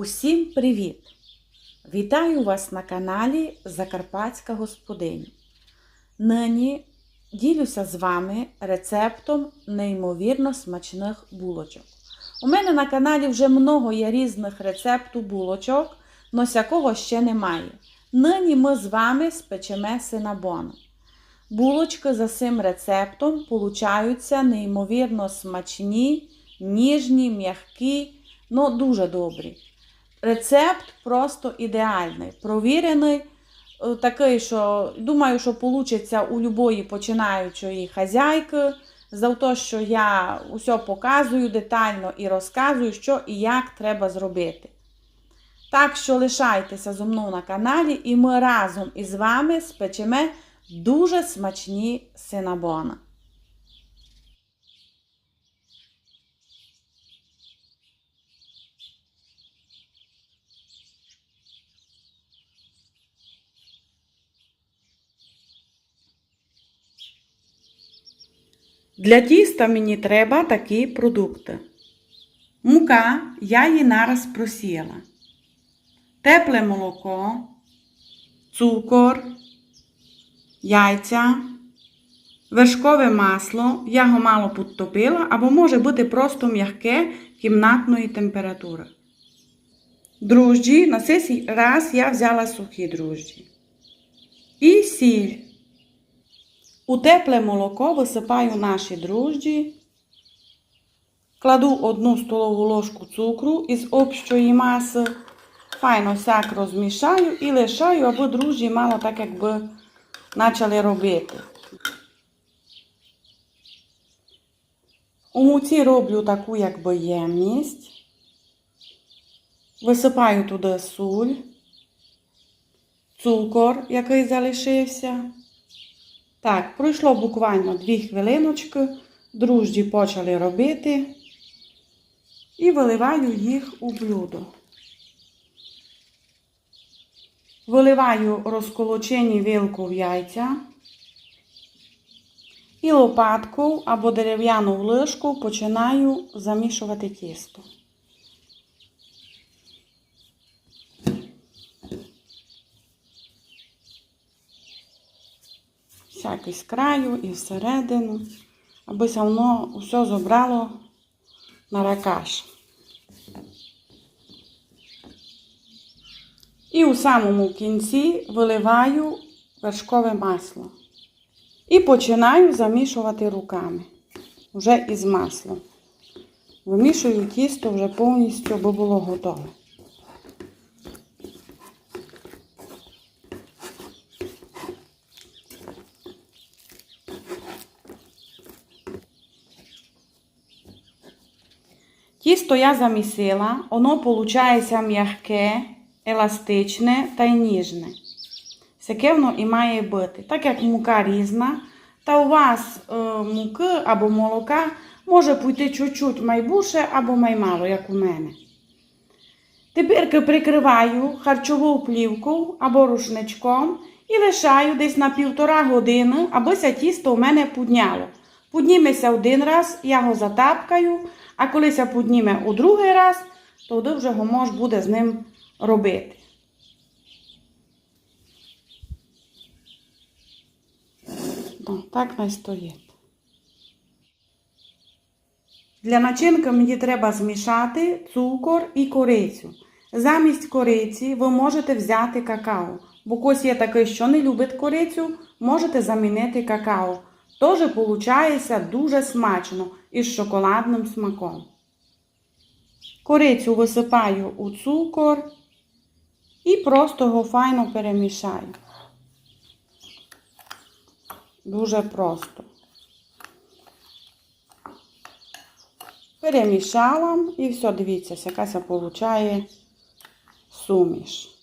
Усім привіт! Вітаю вас на каналі Закарпатська Господиня. Нині ділюся з вами рецептом неймовірно смачних булочок. У мене на каналі вже много є різних рецептів булочок, но сякого ще немає. Нині ми з вами спечемо синабон. Булочки за цим рецептом получаються неймовірно смачні, ніжні, м'які, ну дуже добрі. Рецепт просто ідеальний, провірений, е, такий, що думаю, що вийде у любої починаючої хазяйки, за те, що я усе показую детально і розказую, що і як треба зробити. Так що лишайтеся зо мною на каналі, і ми разом із вами спечемо дуже смачні синабона. Для тіста мені треба такі продукти. Мука я її нараз просіяла. Тепле молоко, цукор, яйця, вершкове масло. Я його мало підтопила, або може бути просто м'яке кімнатної температури. Дружджі, на цей раз я взяла сухі дружджі. І сіль. У тепле молоко висипаю наші дружджі, кладу одну столову ложку цукру із общої маси, файно сяк розмішаю і лишаю, аби дружджі мало так якби почали робити. У муці роблю таку якби ємність, висипаю туди суль, цукор, який залишився. Так, пройшло буквально 2 хвилиночки, дружджі почали робити і виливаю їх у блюдо. Виливаю розколочені вилку в яйця і лопатку або дерев'яну лишку починаю замішувати тісто. Всякий з краю і всередину, аби воно все зобрало на ракаш. І у самому кінці виливаю вершкове масло. І починаю замішувати руками вже із маслом. Вимішую тісто вже повністю, аби було готове. Тісто я замісила, воно виходить м'яке, еластичне та й ніжне. Всяке воно і має бути. Так як мука різна, та у вас е, муки або молока може піти чуть-чуть майбуше або маймало, як у мене. Тепер прикриваю харчову плівку або рушничком і лишаю десь на півтора години, це тісто у мене пудняло. Пудніметься один раз, я його затапкаю, а коли ся підніме у другий раз, тоді вже його мож буде з ним робити. Так не стоїть. Для начинки мені треба змішати цукор і корицю. Замість кориці ви можете взяти какао. Бо когось є такий, що не любить корицю, можете замінити какао. Теж виходить дуже смачно із шоколадним смаком. Корицю висипаю у цукор і просто його файно перемішаю. Дуже просто. Перемішала і все, дивіться, якась виходить суміш.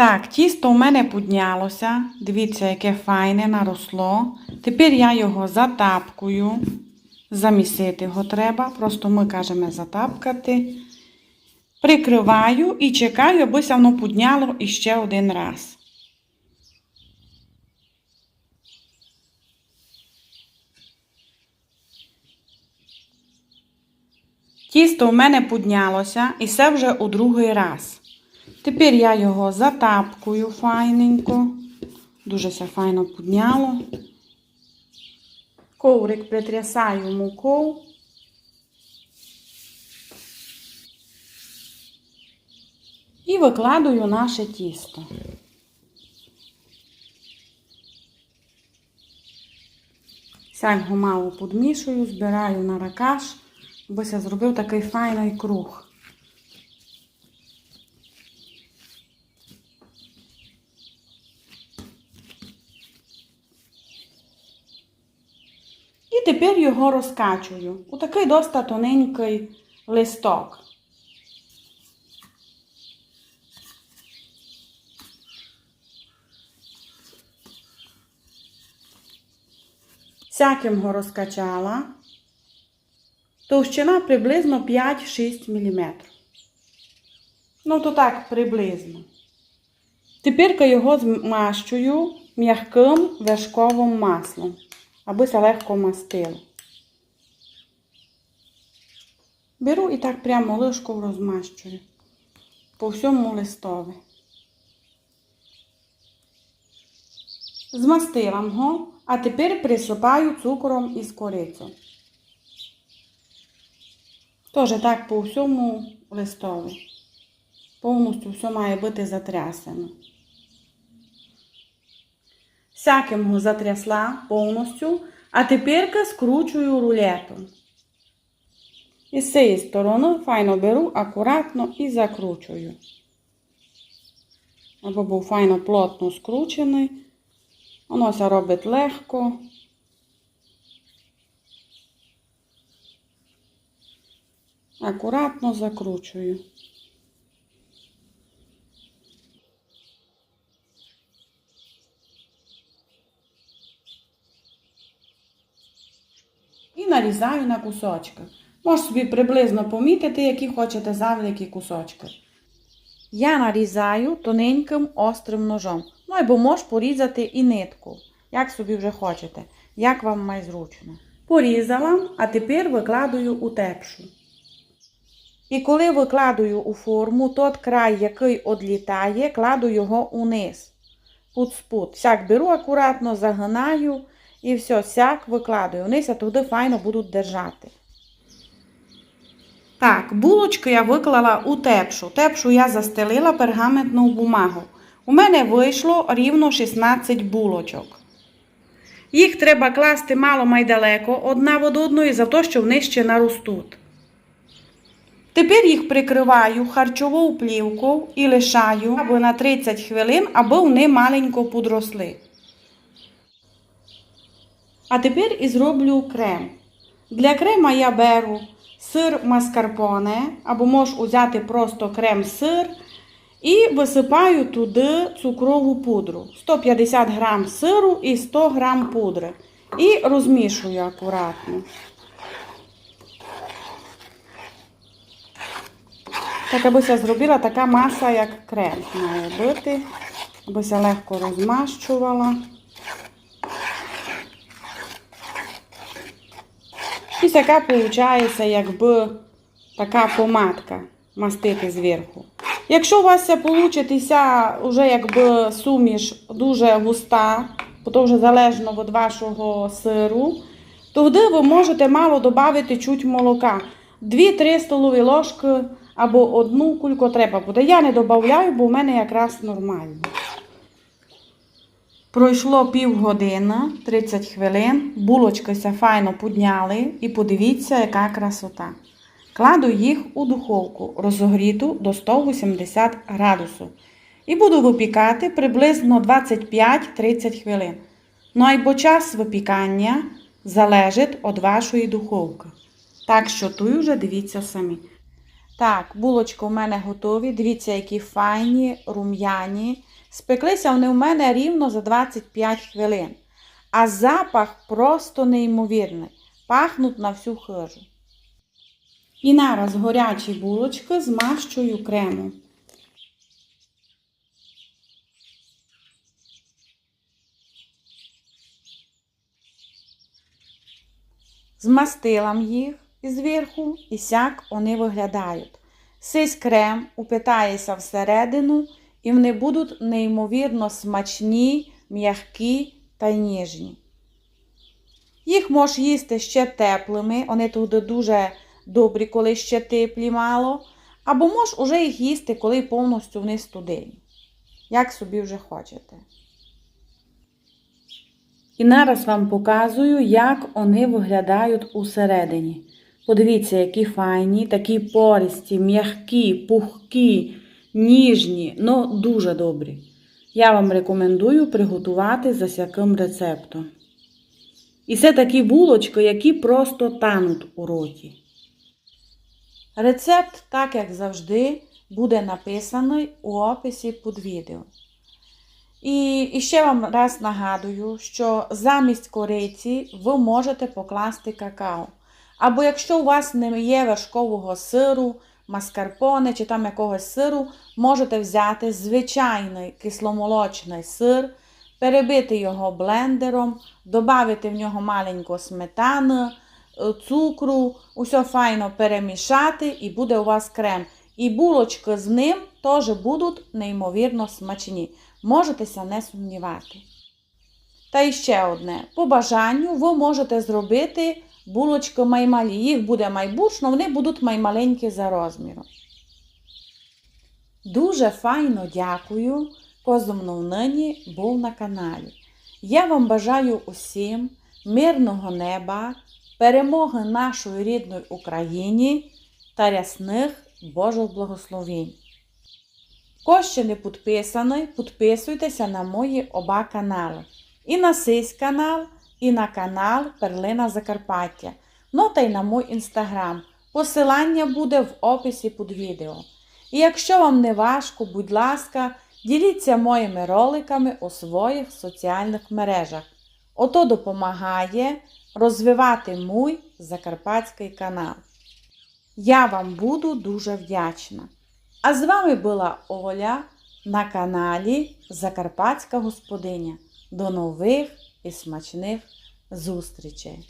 Так, тісто у мене піднялося. Дивіться, яке файне наросло. Тепер я його затапкую. Замісити його треба. Просто ми кажемо затапкати. Прикриваю і чекаю, аби воно підняло іще один раз. Тісто у мене піднялося і це вже у другий раз. Тепер я його затапкую файненько. Дуже все файно підняло. Коврик притрясаю мукою. І викладую наше тісто. Сяк мало підмішую, збираю на ракаш, бо я зробив такий файний круг. І тепер його розкачую у такий доста тоненький листок. Всяким його розкачала. Товщина приблизно 5-6 мм. Ну, то так, приблизно. Тепер його змащую м'яким вершковим маслом, аби це легко мастило. Беру і так прямо лишком розмащую по всьому листові. Змастила його, а тепер присипаю цукром із корицю. Теж так по всьому листові. Повністю все має бути затрясено. Всяким його затрясла повністю, а тепер скручую рулетом. І з цієї сторони файно беру акуратно і закручую. Аби був файно плотно скручений. Воно це робить легко. Акуратно закручую. І нарізаю на кусочки. Можете собі приблизно помітити, які хочете завеликі кусочки. Я нарізаю тоненьким острим ножом. Ну або можеш порізати і нитку, як собі вже хочете, як вам має зручно. Порізала, а тепер викладаю у тепшу. І коли викладаю у форму, тот край, який одлітає, кладу його униз. Пуд спуд. Сяк беру акуратно, загинаю і все, сяк викладаю. Вниз, а туди файно будуть держати. Так, булочки я виклала у тепшу. Тепшу я застелила пергаментну бумагу. У мене вийшло рівно 16 булочок. Їх треба класти мало майдалеко одна від одної, за те, що вони ще наростуть. Тепер їх прикриваю харчовою плівкою і лишаю або на 30 хвилин, аби вони маленько подросли. А тепер і зроблю крем. Для крема я беру сир маскарпоне, або можеш взяти просто крем-сир. І висипаю туди цукрову пудру. 150 грам сиру і 100 грам пудри. І розмішую акуратно. Так, абися зробила така маса, як крем має бути. Абися легко розмащувала. І така виходить, якби така помадка мастити зверху. Якщо у вас вийде вже якби суміш дуже густа, бо вже залежно від вашого сиру, тоді ви можете мало додати чуть молока. 2-3 столові ложки або одну кульку треба буде. Я не додаю, бо в мене якраз нормально. Пройшло півгодини, 30 хвилин, булочки ся файно підняли і подивіться, яка красота. Кладу їх у духовку, розогріту до 180 градусів. І буду випікати приблизно 25-30 хвилин. Ну або час випікання залежить від вашої духовки. Так що тут вже дивіться самі. Так, булочки у мене готові. Дивіться, які файні, рум'яні. Спеклися вони у мене рівно за 25 хвилин. А запах просто неймовірний. Пахнуть на всю хижу. І нараз горячі булочки змащую кремом. Змастила їх зверху і сяк вони виглядають. Сись крем упитається всередину, і вони будуть неймовірно смачні, м'які та ніжні. Їх можеш їсти ще теплими, вони туди дуже добрі, коли ще теплі мало. Або можеш уже їх їсти, коли повністю вони студені. Як собі вже хочете. І зараз вам показую, як вони виглядають усередині. Подивіться, які файні, такі пористі, м'які, пухкі, ніжні, ну дуже добрі. Я вам рекомендую приготувати за всяким рецептом. І це такі булочки, які просто тануть у роті. Рецепт, так як завжди, буде написаний у описі під відео. І, і ще вам раз нагадую, що замість кориці ви можете покласти какао. Або якщо у вас не є вершкового сиру, маскарпоне чи там якогось сиру, можете взяти звичайний кисломолочний сир, перебити його блендером, додати в нього маленько сметани, е, цукру, усе файно перемішати і буде у вас крем. І булочки з ним теж будуть неймовірно смачні. Можетеся не сумнівати. Та і ще одне. По бажанню ви можете зробити булочки маймалі. Їх буде майбучно, вони будуть маймаленькі за розміром. Дуже файно дякую, козумно нині був на каналі. Я вам бажаю усім мирного неба, перемоги нашої рідної Україні та рясних Божих благословень. Хто ще не підписаний, підписуйтеся на мої оба канали. І на сись канал, і на канал Перлина Закарпаття. Ну та й на мій інстаграм. Посилання буде в описі під відео. І якщо вам не важко, будь ласка, діліться моїми роликами у своїх соціальних мережах. Ото допомагає розвивати мій закарпатський канал. Я вам буду дуже вдячна. А з вами була Оля на каналі Закарпатська Господиня. До нових і смачних зустрічей!